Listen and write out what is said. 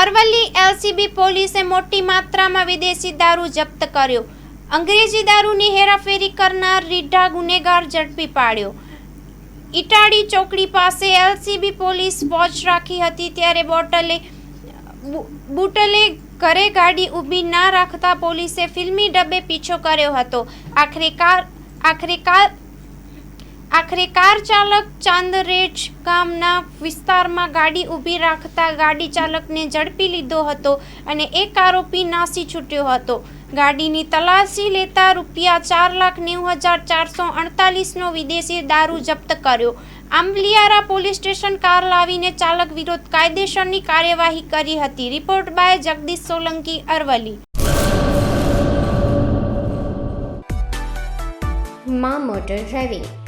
Aravalli LCB પોલીસે મોટી માત્રામાં વિદેશી દારૂ જપ્ત કર્યો. અંગ્રેજી દારૂની હેરાફેરી કરનાર રીઢા ગુનેગાર ઝડપી પાડ્યો. ઇટાડી ચોકડી પાસે એલસીબી પોલીસ વોચ રાખી હતી ત્યારે બોટલે બુટલે ઘરે ગાડી ઊભી ના રાખતા પોલીસે ફિલ્મી ડબ્બે પીછો કર્યો હતો. આખરે કાર આખરે કાર આખરે કાર ચાલક ચાંદરેજ ગામના વિસ્તારમાં ગાડી ઊભી રાખતા ગાડી ચાલકને ઝડપી લીધો હતો અને એક આરોપી નાસી છૂટ્યો હતો. ગાડીની તલાશી લેતા રૂપિયા ચાર લાખ નેવું હજાર ચારસો અડતાલીસનો વિદેશી દારૂ જપ્ત કર્યો. આંબલિયારા પોલીસ સ્ટેશન કાર લાવીને ચાલક વિરોધ કાયદેસરની કાર્યવાહી કરી હતી. Report by Jagdish Solanki, Aravalli. મા motor driving.